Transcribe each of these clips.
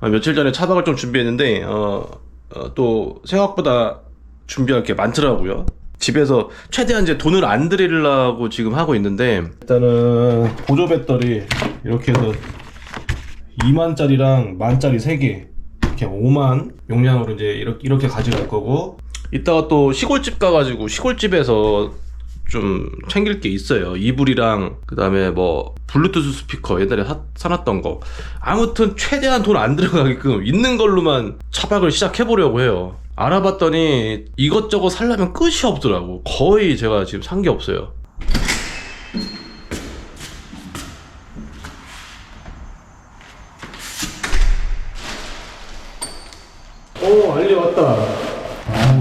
아, 며칠 전에 차박을 좀 준비했는데 어, 어, 또 생각보다 준비할 게 많더라고요. 집에서 최대한 이제 돈을 안 들이려고 지금 하고 있는데 일단은 보조 배터리 이렇게 해서 2만짜리랑 만짜리 3개 이렇게 5만 용량으로 이제 이렇게, 이렇게 가져갈 거고 이따가 또 시골집 가가지고 시골집에서 좀 챙길 게 있어요. 이불이랑 그다음에 뭐 블루투스 스피커 옛날에 사, 사놨던 거. 아무튼 최대한 돈 안 들어가게끔 있는 걸로만 차박을 시작해 보려고 해요. 알아봤더니 이것저것 살려면 끝이 없더라고. 거의 제가 지금 산 게 없어요. 오 알리 왔다.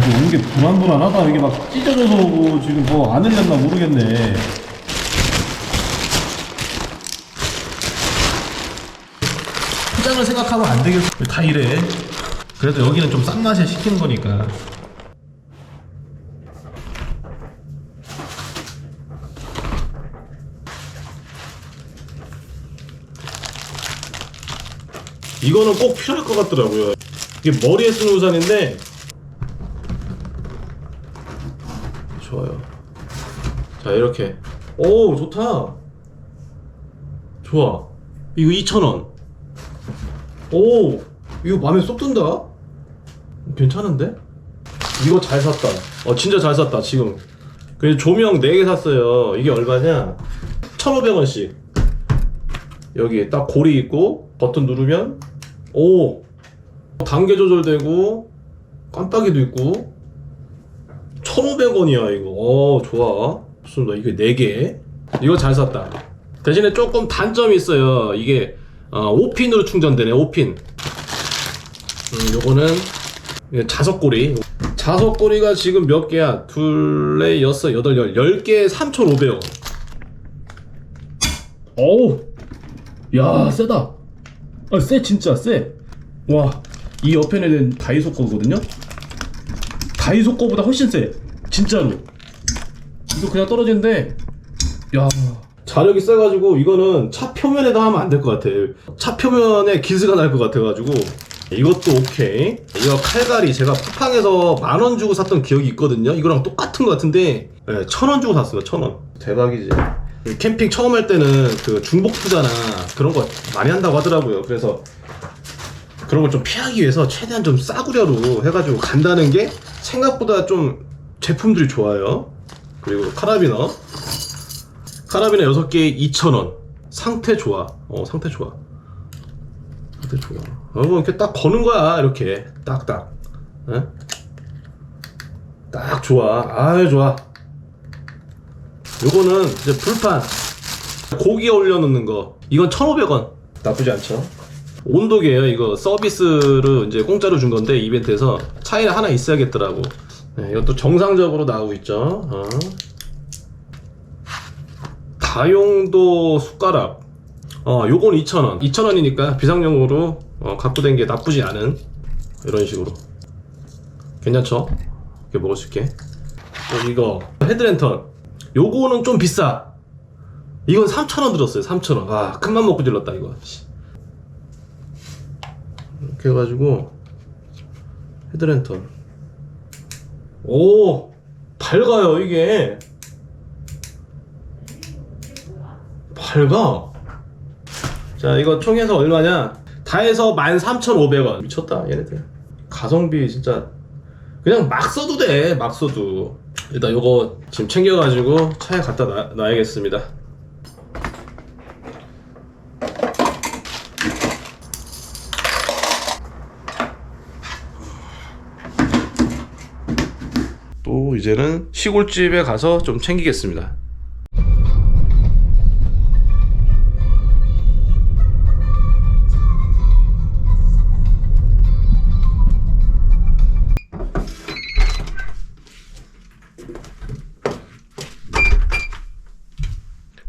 아, 이게 오는 게 불안불안하다. 이게 막 찢어져서 오고 지금 뭐 안 흘렸나 모르겠네. 포장을 생각하면 안 되겠어. 다 이래. 그래도 여기는 좀 싼 맛에 시키는 거니까. 이거는 꼭 필요할 것 같더라고요. 이게 머리에 쓰는 우산인데 좋아요. 자 이렇게 오 좋다. 좋아. 이거 2,000원. 오 이거 마음에 쏙 든다 괜찮은데? 이거 잘 샀다 어 진짜 잘 샀다 지금 그래서 조명 4개 샀어요 이게 얼마냐 1,500원씩 여기 딱 고리 있고 버튼 누르면 오 단계 조절되고 깜빡이도 있고 1,500원이야 이거. 어 좋아. 좋습니다. 이게 4개. 이거 잘 샀다. 대신에 조금 단점이 있어요. 이게 어, 5핀으로 충전되네 5핀. 음, 요거는 자석고리. 자석고리가 지금 몇 개야? 둘레 여섯 여덟 열. 10개에 3,500원. 어우, 야, 세다. 아, 세, 진짜 세. 와, 이 옆에는 다이소 거거든요? 다이소 거보다 훨씬 세. 진짜로. 이거 그냥 떨어지는데, 야, 자력이 세가지고 이거는 차 표면에다 하면 안 될 것 같아. 차 표면에 기스가 날 것 같아가지고. 이것도 오케이. 이거 칼갈이 제가 쿠팡에서 만 원 주고 샀던 기억이 있거든요. 이거랑 똑같은 것 같은데. 네, 천원 주고 샀어요 천원. 대박이지. 캠핑 처음 할 때는 그 중복 투자나 그런 거 많이 한다고 하더라고요. 그래서 그런 걸 좀 피하기 위해서 최대한 좀 싸구려로 해가지고 간다는 게 생각보다 좀 제품들이 좋아요 그리고 카라비너 카라비너 6개에 2,000원. 상태 좋아. 어, 상태 좋아. 상태 좋아. 어, 이렇게 딱 거는 거야. 이렇게. 딱 딱. 에? 딱 좋아. 아유, 좋아. 요거는 이제 불판. 고기 올려놓는 거. 이건 1,500원. 나쁘지 않죠? 온도계예요. 이거 서비스로 이제 공짜로 준 건데 이벤트에서 차이는 하나 있어야겠더라고. 네, 이것도 정상적으로 나오고 있죠. 어. 다용도 숟가락. 어, 요건 2,000원. 2,000원이니까 비상용으로 어, 갖고 된 게 나쁘지 않은 이런 식으로. 괜찮죠? 이렇게 먹을 수 있게. 또 이거 헤드랜턴. 요거는 좀 비싸. 이건 3,000원 들었어요. 3,000원. 아, 큰맘 먹고 질렀다 이거. 씨. 이렇게 해가지고 헤드랜턴. 오, 밝아요 이게. 밝아. 자, 이거 총해서 얼마냐? 다 해서 13,500원. 미쳤다, 얘네들. 가성비 진짜. 그냥 막 써도 돼, 막 써도. 일단 요거 지금 챙겨가지고 차에 갖다 놔, 놔야겠습니다. 또 이제는 시골집에 가서 좀 챙기겠습니다.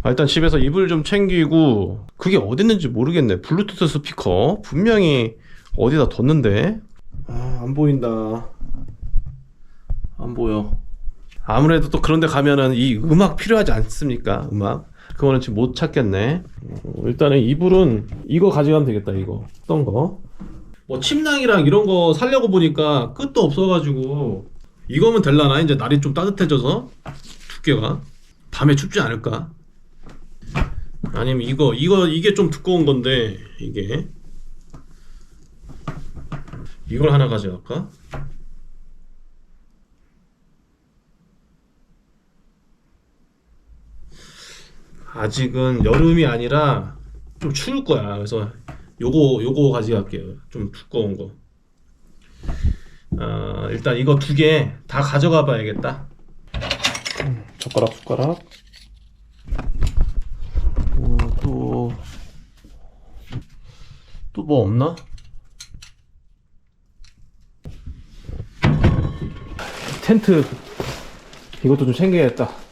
아, 일단 집에서 이불 좀 챙기고 그게 어디 있는지 모르겠네. 블루투스 스피커. 분명히 어디다 뒀는데? 아 안 보인다. 안 보여 아무래도 또 그런데 가면은 이 음악 필요하지 않습니까? 음악? 그거는 지금 못 찾겠네. 어, 일단은 이불은 이거 가져가면 되겠다 이거. 어떤 거? 뭐 침낭이랑 이런 거 살려고 보니까 끝도 없어가지고 이거면 될라나? 이제 날이 좀 따뜻해져서 두께가. 밤에 춥지 않을까? 아니면 이거 이거 이게 좀 두꺼운 건데 이게. 이걸 하나 가져갈까? 아직은 여름이 아니라 좀 추울 거야. 그래서 요거 요거 가져갈게요. 좀 두꺼운 거. 아, 일단 이거 두 개 다 가져가 봐야겠다. 젓가락 숟가락. 또또 뭐 없나? 텐트 이것도 좀 챙겨야겠다.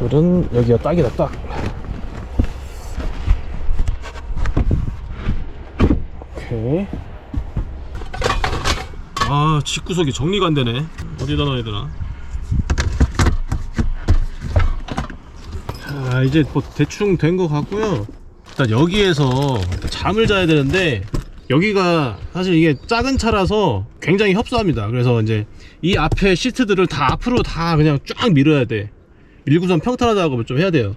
불은 여기가 딱이다 딱. 오케이. 아 집구석이 정리가 안 되네. 어디다 놔야 되나? 자 이제 뭐 대충 된 것 같고요. 일단 여기에서 잠을 자야 되는데 여기가 사실 이게 작은 차라서 굉장히 협소합니다. 그래서 이제 이 앞에 시트들을 다 앞으로 다 그냥 쫙 밀어야 돼. 밀고선 평탄화 작업을 좀 해야 돼요.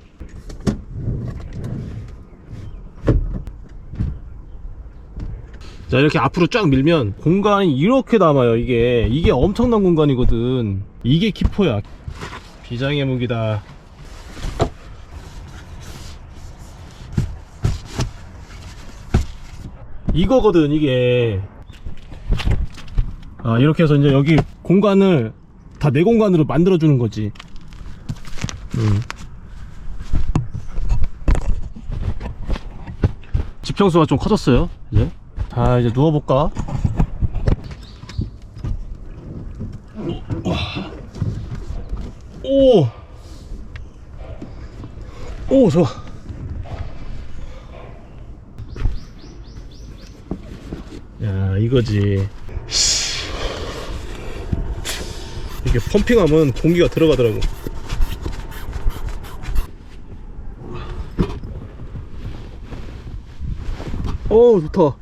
자 이렇게 앞으로 쫙 밀면 공간이 이렇게 남아요 이게. 이게 엄청난 공간이거든. 이게 키포야. 비장의 무기다. 이거거든 이게. 아 이렇게 해서 이제 여기 공간을 다 내 공간으로 만들어 주는 거지 음. 지평수가 좀 커졌어요 이제 자 이제 누워볼까 오! 오 좋아 야 이거지 이게 펌핑하면 공기가 들어가더라고 오 좋다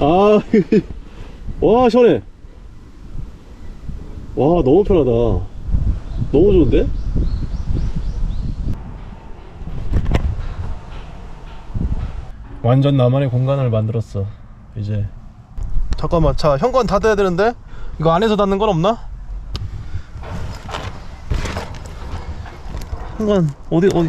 아, 와, 시원해. 와, 너무 편하다. 너무 좋은데? 완전 나만의 공간을 만들었어. 이제. 잠깐만, 자, 현관 닫아야 되는데? 이거 안에서 닫는 건 없나? 현관, 어디, 어디.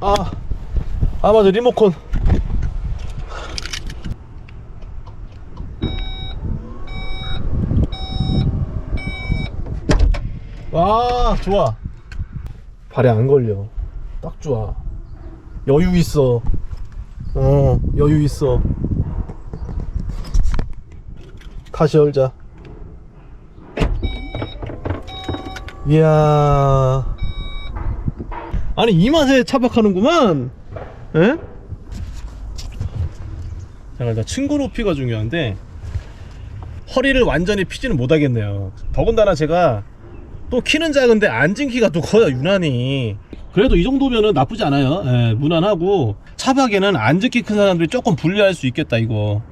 아, 아 맞아 리모컨. 와 좋아. 발에 안 걸려. 딱 좋아. 여유 있어. 어 여유 있어. 다시 열자. 이야. 아니 이 맛에 차박하는구만. 에? 자, 일단 층고 높이가 중요한데 허리를 완전히 피지는 못하겠네요. 더군다나 제가 또 키는 작은데 앉은 키가 또 커요 유난히. 그래도 이 정도면은 나쁘지 않아요. 예, 무난하고 차박에는 앉은 키 큰 사람들이 조금 불리할 수 있겠다 이거.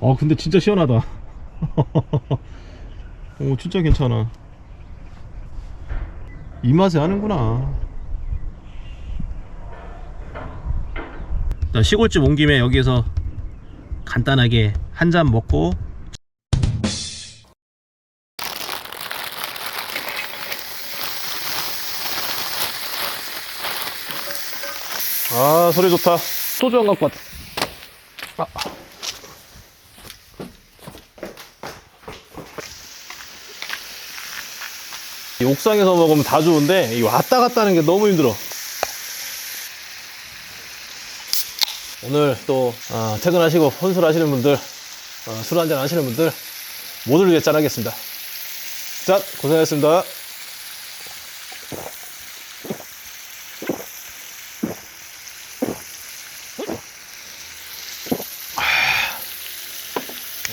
어 근데 진짜 시원하다. 오 진짜 괜찮아. 이 맛에 하는구나. 일단 시골집 온 김에 여기에서 간단하게 한 잔 먹고 아 소리 좋다. 소주 한 갖고 왔다 아. 이 옥상에서 먹으면 다 좋은데 이 왔다 갔다 하는 게 너무 힘들어 오늘 또 어, 퇴근하시고 혼술하시는 분들 어, 술 한잔 하시는 분들 모두를 위해 짠하겠습니다. 짠! 고생하셨습니다.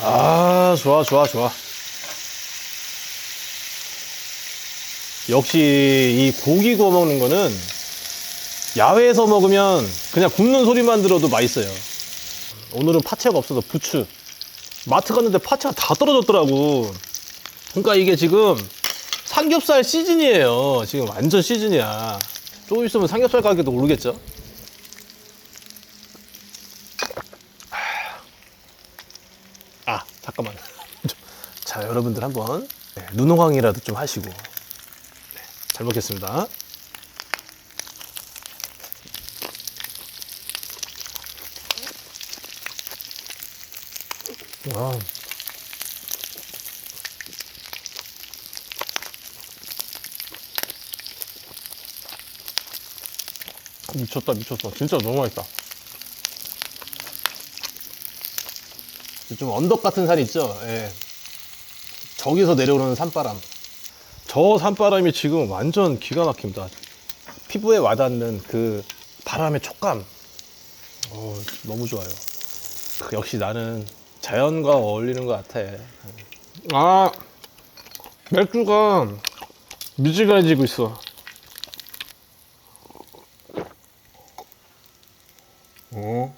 아 좋아 좋아 좋아. 역시 이 고기 구워 먹는 거는 야외에서 먹으면 그냥 굽는 소리만 들어도 맛있어요. 오늘은 파채가 없어서 부추. 마트 갔는데 파채가 다 떨어졌더라고. 그러니까 이게 지금 삼겹살 시즌이에요. 지금 완전 시즌이야. 조금 있으면 삼겹살 가격도 오르겠죠? 아, 잠깐만. 자, 여러분들 한번 네, 눈호강이라도 좀 하시고. 네, 잘 먹겠습니다. 와. 미쳤다, 미쳤어. 진짜 너무 맛있다. 좀 언덕 같은 산 있죠? 예. 저기서 내려오는 산바람. 저 산바람이 지금 완전 기가 막힙니다. 피부에 와닿는 그 바람의 촉감. 어, 너무 좋아요. 역시 나는 자연과 어울리는 것 같아. 아, 맥주가 미지근해지고 있어. 어?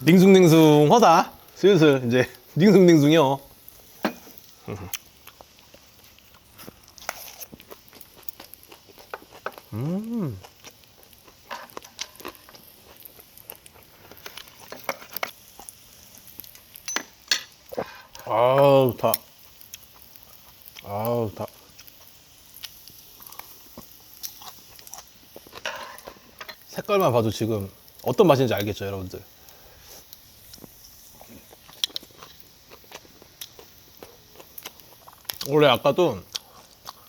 닝숭닝숭하다. 슬슬 이제 닝숭닝숭이요. 음. 아우 다. 아우 다. 색깔만 봐도 지금 어떤 맛인지 알겠죠, 여러분들. 원래 아까도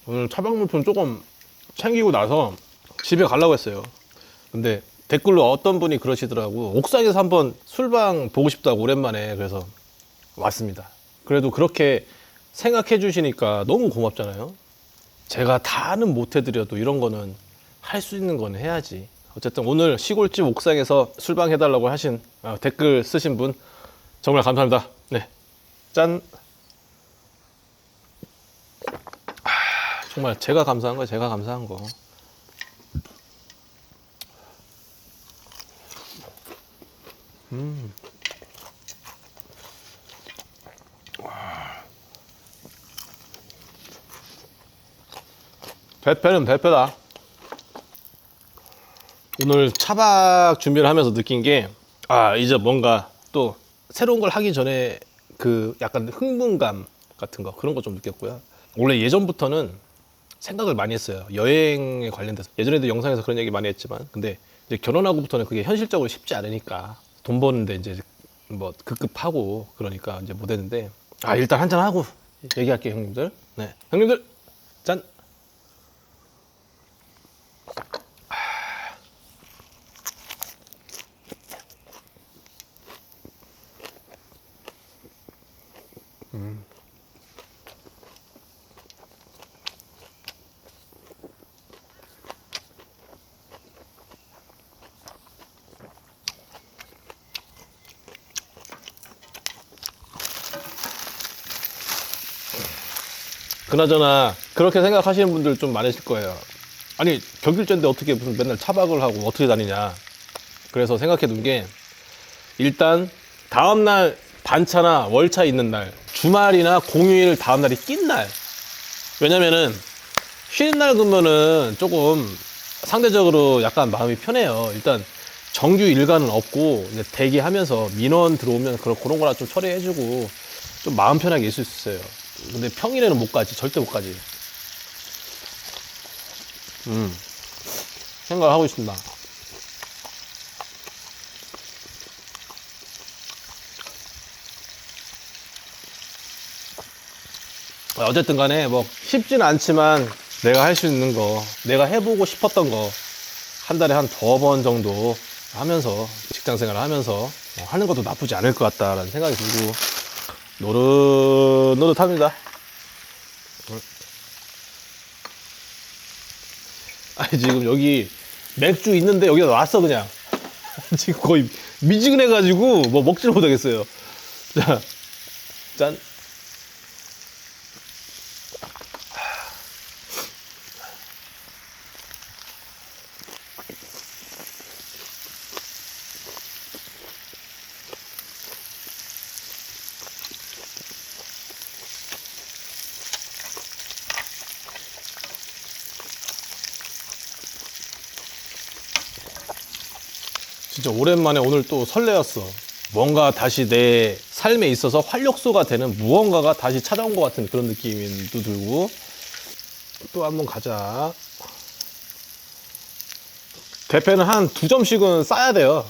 오늘 차박 물품 조금 챙기고 나서 집에 가려고 했어요. 근데 댓글로 어떤 분이 그러시더라고. 옥상에서 한번 술방 보고 싶다고 오랜만에 그래서 왔습니다. 그래도 그렇게 생각해 주시니까 너무 고맙잖아요. 제가 다는 못 해드려도 이런 거는 할 수 있는 건 해야지. 어쨌든 오늘 시골집 옥상에서 술방 해달라고 하신 어, 댓글 쓰신 분 정말 감사합니다. 네. 짠. 정말 제가 감사한 거예요. 제가 감사한 거. 음. 대패는 대패다. 오늘 차박 준비를 하면서 느낀 게, 아, 이제 뭔가 또 새로운 걸 하기 전에 그 약간 흥분감 같은 거, 그런 거 좀 느꼈고요. 원래 예전부터는 생각을 많이 했어요. 여행에 관련돼서. 예전에도 영상에서 그런 얘기 많이 했지만, 근데 이제 결혼하고부터는 그게 현실적으로 쉽지 않으니까 돈 버는데 이제 뭐 급급하고 그러니까 이제 못 했는데, 아, 일단 한잔 하고 얘기할게요, 형님들. 네. 형님들, 짠! 그나저나 그렇게 생각하시는 분들 좀 많으실 거예요. 아니 격일제인데 어떻게 무슨 맨날 차박을 하고 어떻게 다니냐. 그래서 생각해 둔 게 일단 다음 날 반차나 월차 있는 날, 주말이나 공휴일 다음 날이 낀 날. 왜냐면은 쉬는 날 그러면은 조금 상대적으로 약간 마음이 편해요. 일단 정규 일과는 없고 이제 대기하면서 민원 들어오면 그런 그런 거나 좀 처리해주고 좀 마음 편하게 있을 수 있어요. 근데 평일에는 못 가지. 절대 못 가지. 음. 생각을 하고 있습니다. 어쨌든 간에 뭐 쉽지는 않지만 내가 할 수 있는 거, 내가 해보고 싶었던 거 한 달에 한 두 번 정도 하면서 직장 생활을 하면서 어, 하는 것도 나쁘지 않을 것 같다라는 생각이 들고 노릇노릇합니다. 아니 지금 여기 맥주 있는데 여기다 놨어 그냥. 지금 거의 미지근해가지고 뭐 먹지를 못하겠어요. 자, 짠. 오랜만에 오늘 또 설레었어. 뭔가 다시 내 삶에 있어서 활력소가 되는 무언가가 다시 찾아온 것 같은 그런 느낌도 들고 또 한번 가자. 대패는 한 두 점씩은 쌓아야 돼요.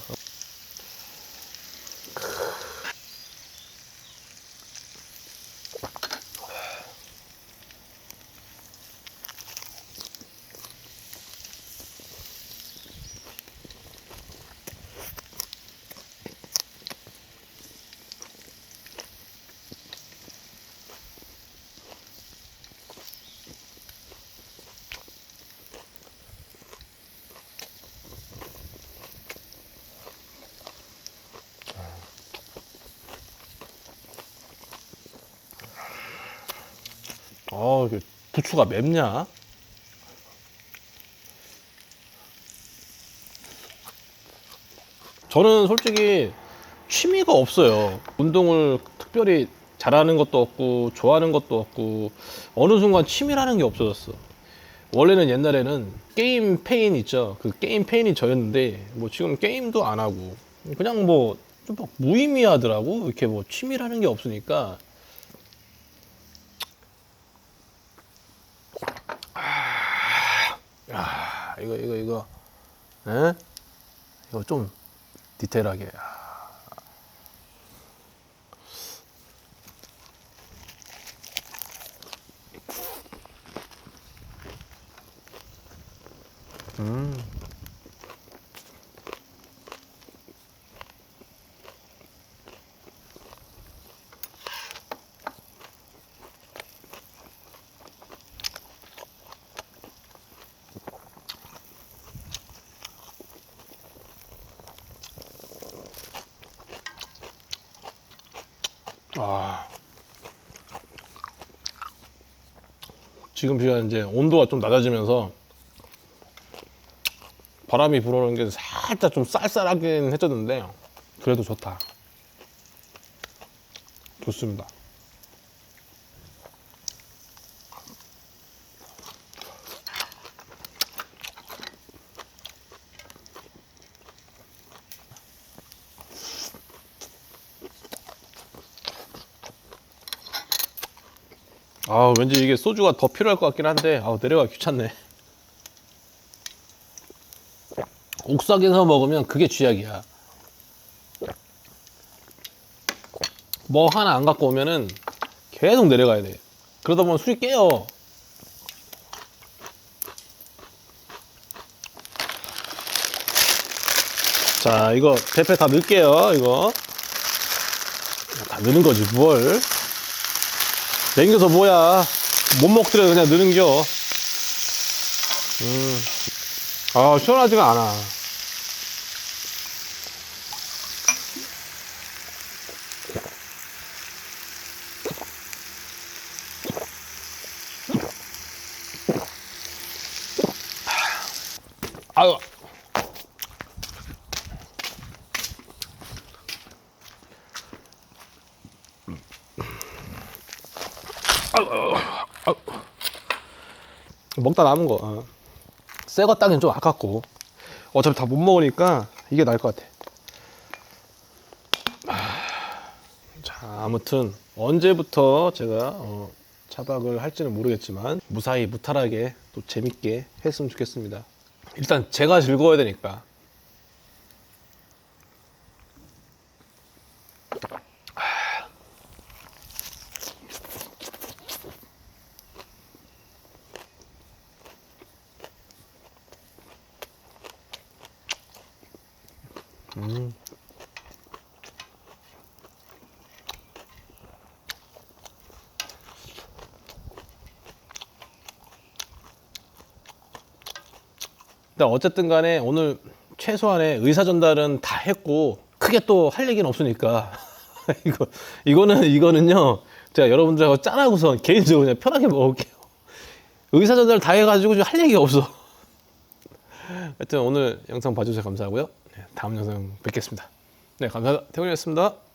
어, 부추가 맵냐? 저는 솔직히 취미가 없어요. 운동을 특별히 잘하는 것도 없고, 좋아하는 것도 없고, 어느 순간 취미라는 게 없어졌어. 원래는 옛날에는 게임 페인 있죠. 그 게임 페인이 저였는데, 뭐 지금 게임도 안 하고, 그냥 뭐, 좀막 무의미하더라고. 이렇게 뭐 취미라는 게 없으니까. 아, 이거 이거 이거, 에? 이거 좀 디테일하게. 아. 음. 아. 지금 비가 이제 온도가 좀 낮아지면서 바람이 불어오는 게 살짝 좀 쌀쌀하긴 해졌는데 그래도 좋다. 좋습니다. 아 왠지 이게 소주가 더 필요할 것 같긴 한데 아 내려가기 귀찮네. 옥상에서 먹으면 그게 쥐약이야. 뭐 하나 안 갖고 오면은 계속 내려가야 돼. 그러다 보면 술이 깨요. 자 이거 대패 다 넣을게요 이거. 다 넣는 거지 뭘 냉겨서 뭐야? 못 먹더래 그냥 느는겨. 음. 아 시원하지가 않아. 아유 먹다 남은 거. 어. 새거 따긴 좀 아깝고. 어차피 다 못 먹으니까 이게 나을 것 같아. 아, 자, 아무튼 언제부터 제가 어, 차박을 할지는 모르겠지만 무사히 무탈하게 또 재밌게 했으면 좋겠습니다. 일단 제가 즐거워야 되니까. 음. 일단 어쨌든 간에 오늘 최소한의 의사 전달은 다 했고 크게 또 할 얘기는 없으니까 이거 이거는 이거는요 제가 여러분들하고 짠하고선 개인적으로 그냥 편하게 먹을게요 의사 전달 다 해가지고 할 얘기가 없어 하여튼 오늘 영상 봐주셔서 감사하고요 다음 영상 뵙겠습니다. 네 감사합니다. 태훈이었습니다